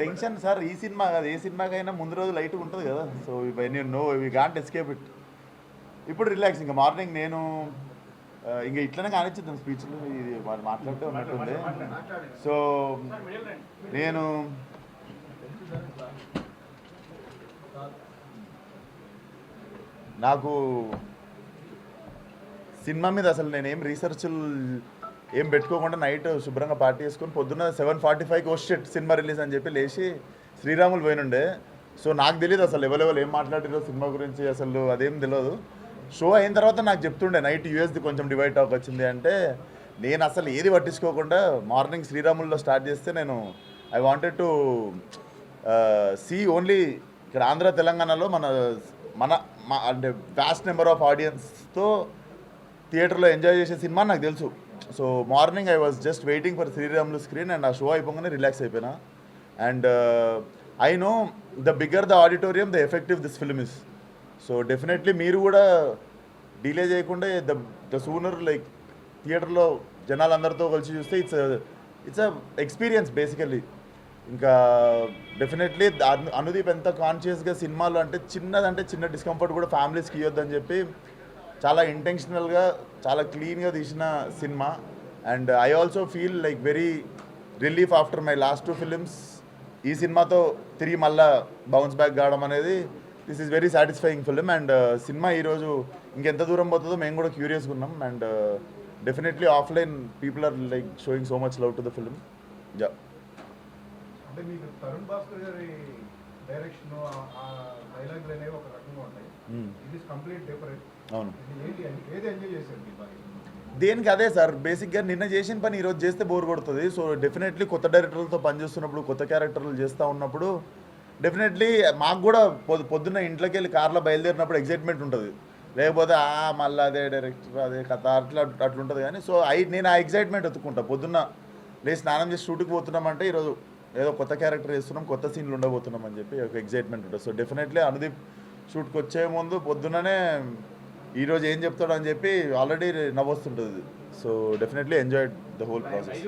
Tension sir ఈ cinema కాదు ఏ సినిమాకైనా ముందు రోజు లైట్గా ఉంటుంది కదా. సో ఇవన్నీ no we can't escape it ఇప్పుడు రిలాక్స్ ఇంకా మార్నింగ్ నేను ఇంకా ఇట్లనే కానిచ్చిద్దాం స్పీచ్లు ఇది వాళ్ళు మాట్లాడితే ఉన్నట్టుంది సో నేను నాకు సినిమా మీద అసలు నేనేం రీసెర్చ్లు ఏం పెట్టుకోకుండా నైట్ శుభ్రంగా పార్టీ చేసుకొని పొద్దున్న సెవెన్ ఫార్టీ ఫైవ్కి వచ్చేట్ సినిమా రిలీజ్ అని చెప్పి లేచి శ్రీరాములు పోయినుండే. సో నాకు తెలియదు అసలు ఎవరెవరు ఏం మాట్లాడారో సినిమా గురించి అసలు అదేం తెలియదు షో అయిన తర్వాత నాకు చెప్తుండే నైట్ యూఎస్ది కొంచెం డివైడ్ టాక్ వచ్చింది అంటే నేను అసలు ఏది పట్టించుకోకుండా మార్నింగ్ శ్రీరాముల్లో స్టార్ట్ చేస్తే నేను I wanted to see only ఇక్కడ ఆంధ్ర తెలంగాణలో మన మన మా అంటే వ్యాస్ట్ నెంబర్ ఆఫ్ ఆడియన్స్తో థియేటర్లో ఎంజాయ్ చేసే సినిమా నాకు తెలుసు. So morning I was just waiting for Sriramulu screen and ఆ షో అయిపోగానే రిలాక్స్ అయిపోయినా. And I know the bigger the auditorium the effective this film is so definitely మీరు కూడా delay చేయకుండా ద ద సూనర్ లైక్ థియేటర్లో జనాలందరితో కలిసి చూస్తే it's it's a experience basically ఇంకా డెఫినెట్లీ అనుదీప్ ఎంత కాన్షియస్గా సినిమాలు అంటే చిన్నదంటే చిన్న డిస్కంఫర్ట్ కూడా ఫ్యామిలీస్కి ఇవ్వద్దని చెప్పి చాలా ఇంటెన్షనల్గా చాలా క్లీన్గా తీసిన cinema. And I also feel like very relief after my last two films ఈ సినిమాతో తిరిగి మళ్ళా బౌన్స్ బ్యాక్ కావడం అనేది this is very satisfying film and cinema ఈరోజు ఇంకెంత దూరం పోతుందో మేము కూడా క్యూరియస్గా ఉన్నాం. And definitely offline people are like showing so much love to the film జా డైరెక్షన్ ఆ డైలాగులు అనేవి ఒక రకంగా ఉంటాయి. ఇది కంప్లీట్ డిఫరెంట్ అవును. ఏది ఎంజాయ్ చేశారు దేనికి అదే సార్ బేసిక్గా నిన్న చేసిన పని ఈరోజు చేస్తే బోర్ కొడుతుంది. సో డెఫినెట్లీ కొత్త డైరెక్టర్లతో పనిచేస్తున్నప్పుడు కొత్త క్యారెక్టర్లు చేస్తూ ఉన్నప్పుడు డెఫినెట్లీ మాకు కూడా పొద్దు పొద్దున్న ఇంట్లోకి వెళ్ళి కార్లో బయలుదేరినప్పుడు ఎగ్జైట్మెంట్ ఉంటుంది. లేకపోతే ఆ మళ్ళీ అదే డైరెక్టర్ అదే కథ అట్లా అట్లుంటుంది కానీ సో ఐ నేను ఆ ఎగ్జైట్మెంట్ ఎత్తుకుంటా. పొద్దున్న లేచి స్నానం చేసి షూట్కి పోతున్నామంటే ఈరోజు ఏదో కొత్త క్యారెక్టర్ చేస్తున్నాం కొత్త సీన్లు ఉండబోతున్నాం అని చెప్పి ఒక ఎగ్జైట్మెంట్ ఉంటుంది. సో డెఫినెట్లీ అనుదీప్ షూట్కి వచ్చే ముందు పొద్దున్ననే ఈరోజు ఏం చెప్తాడు అని చెప్పి already నవ్వొస్తుంటుంది. So definitely enjoy the whole process